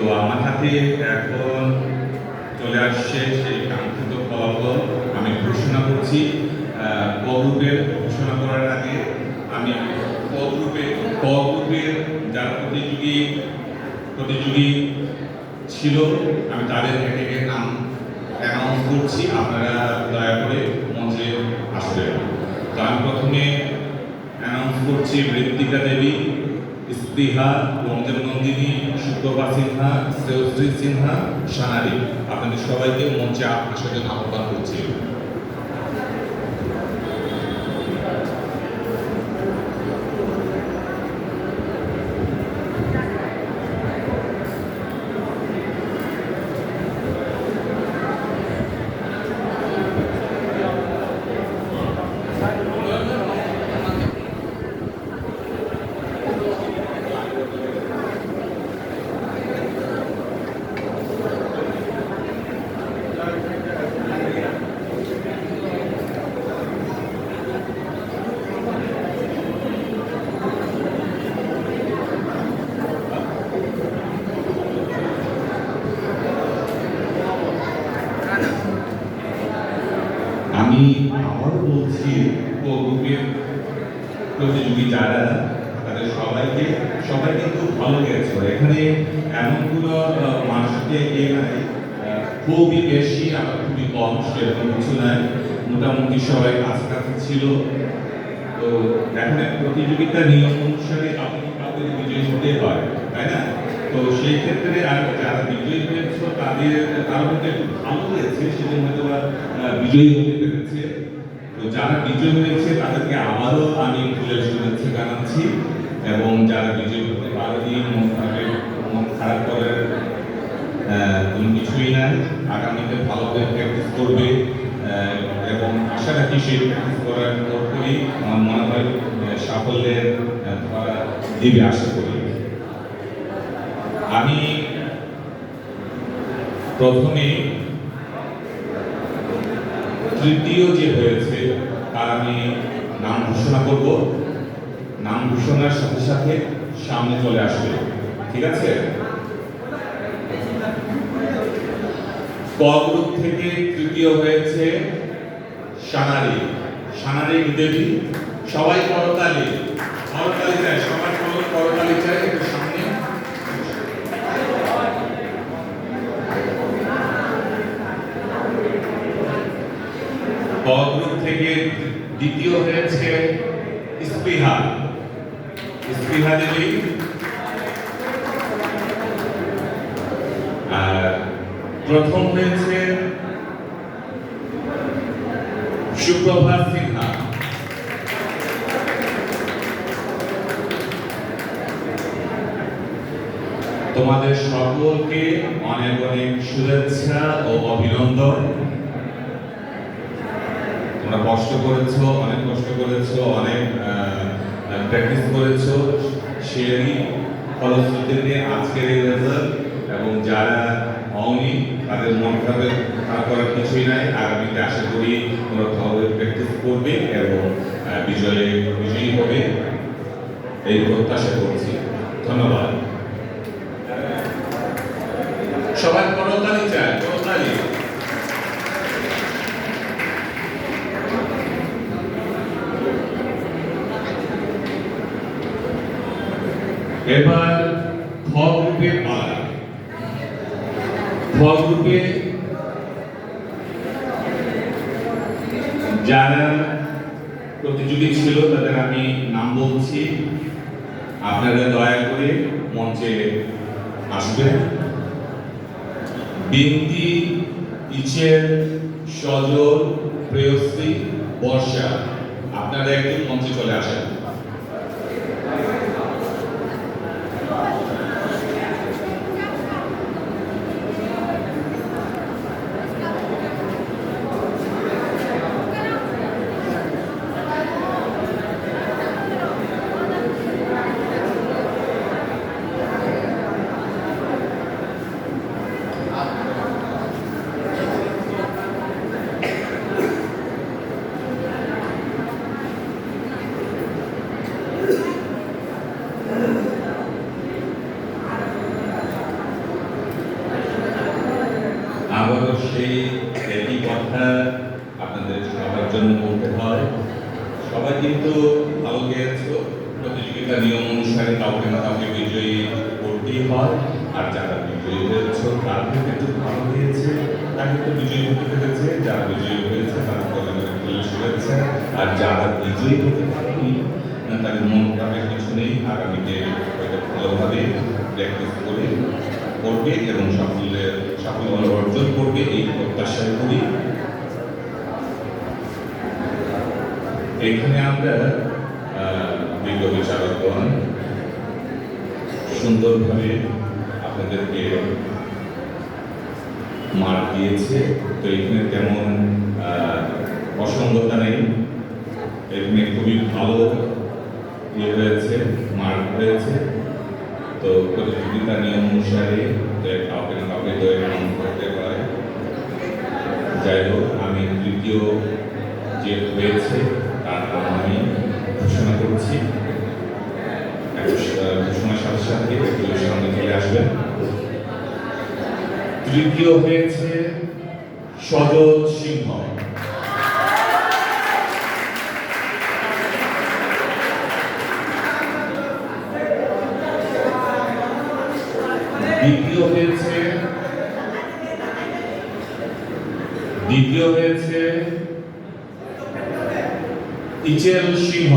তো আমার হাতে এখন চলে আসছে সেই কাঙ্ক্ষিত ফলাফল। আমি ঘোষণা করছি ক ঘোষণা করার আগে আমি ক গ্রুপে যারা প্রতিযোগী প্রতিযোগী ছিল, আমি তাদের এক নাম অ্যানাউন্স করছি। আপনারা দয়া করে মঞ্চে আসবেন। তো আমি প্রথমে অ্যানাউন্স করছি মৃত্তিকা দেবী। স্পৃহা রঞ্জন নন্দিনী শুক্রবার সিনহা, শ্রেয়শ্রী সিনহা সানারি আপনাদের সবাইকে মঞ্চে আসার জন্য আহ্বান করছি। আমি আবার বলছি ক গ্রুপের প্রতিযোগী যারা তাদের সবাইকে সবাই কিন্তু ভালো গেছে এখানে এমন কোনো মানুষকে এ নাই। খুবই বেশি আবার খুবই কম, সেরকম কিছু নাই। মোটামুটি সবাই কাছাকাছি ছিল। তো এখানে প্রতিযোগিতার নিয়ম অনুসারে আপনি কাউকে বিজয়ী হতে হয় তাই না? তো সেই ক্ষেত্রে আর যারা বিজয়ী তাদের একটু ভালো হয়েছে, সেজন্য হয়তো বিজয়ী হতে পেরেছে। তো যারা বিজয়ী হয়েছে, তাদেরকে আবারও আমি ফুলের শুভেচ্ছা জানাচ্ছি এবং যারা বিজয়ী হতে পারেনি, মন খারাপ মন খারাপ কোনো কিছুই নাই। আগামীতে ভালোভাবে প্র্যাকটিস করবে এবং আশা রাখি সেই প্র্যাকটিস করার পরপরই আমার মনে হয় সাফল্যের দিবে, আশা করি আমি প্রথমে তৃতীয় যে হয়েছে, তার আমি নাম ঘোষণা করব। নাম ঘোষণার সাথে সাথে সামনে চলে আসবে। ঠিক আছে? ক থেকে তৃতীয় হয়েছে সানারি। সানারি দেবী সবাই করতালি। করতালি চাই, সবাই করো, করতালি চাই একটু সামনে ক গ্রুপ থেকে দ্বিতীয় হয়েছে স্পৃহা স্পৃহা দেবী আর প্রথম হয়েছে সুপ্রভা সিনহা। তোমাদের সকলকে অনেক অনেক শুভেচ্ছা ও অভিনন্দন। তোমরা কষ্ট করেছ, অনেক কষ্ট করেছ, অনেক প্র্যাকটিস করেছ। সেই ফলশ্রুতিতে আজকের এই রেজাল্ট এবং যারা হওনি, তাদের মন খারাপের খারাপ করার কিছুই নাই। আগামীতে আশা করি তোমরা ভালোভাবে প্র্যাকটিস করবে এবং বিজয়ে, বিজয়ী হবে, এই প্রত্যাশা করছি। ধন্যবাদ। সবাই করতালি চায় করতালি এবার খ পালা। খ গ্রুপে যারা প্রতিযোগী ছিল, তাদের আমি নাম বলছি। আপনারা দয়া করে মঞ্চে আসবেন। বিন্দি ইচের, সজল প্রেয়শ্রী বর্ষা, আপনারা একদিন মঞ্চে চলে আসেন। জন্য বলতে হয়। সবাই কিন্তু ভালো গেছো প্রতিযোগিতা নিয়ম অনুসারে কাউকে না কাউকে বিজয়ী করতেই হয়। আর যারা বিজয়ী হয়েছে, তারা কিন্তু ভালো হয়েছে। তারা কিন্তু বিজয়ী হতে পেরেছে। যারা বিজয়ী হয়েছে, তারা শুভেচ্ছা আর যারা বিজয়ী হতে পারেনি তাদের মন খারাপের কিছু নেই। আগামীতে ভালোভাবে প্র্যাকটিস করে করবে এবং সাফল্যের, সাফল্য অর্জন করবে। এই প্রত্যাশা করি। এখানে আমরা বিজ্ঞ বিচারকগণ সুন্দরভাবে আপনাদেরকে মার্ক দিয়েছে। তো এখানে তেমন অসঙ্গতা নেই। এখানে খুবই ভালো ইয়ে হয়েছে মার্ক হয়েছে তো প্রতিযোগিতা নিয়ম অনুসারে কাউকে না কাউকে এমন করতে পারে যাই হোক, আমি তৃতীয় যে হয়েছে আমি ঘোষণা করছি। ঘোষণার সাথে সাথে একটু সামনে চলে আসবেন। তৃতীয় হয়েছে সজল সিংহ। দ্বিতীয় হয়েছে দ্বিতীয় হয়েছে ইচেল সিংহ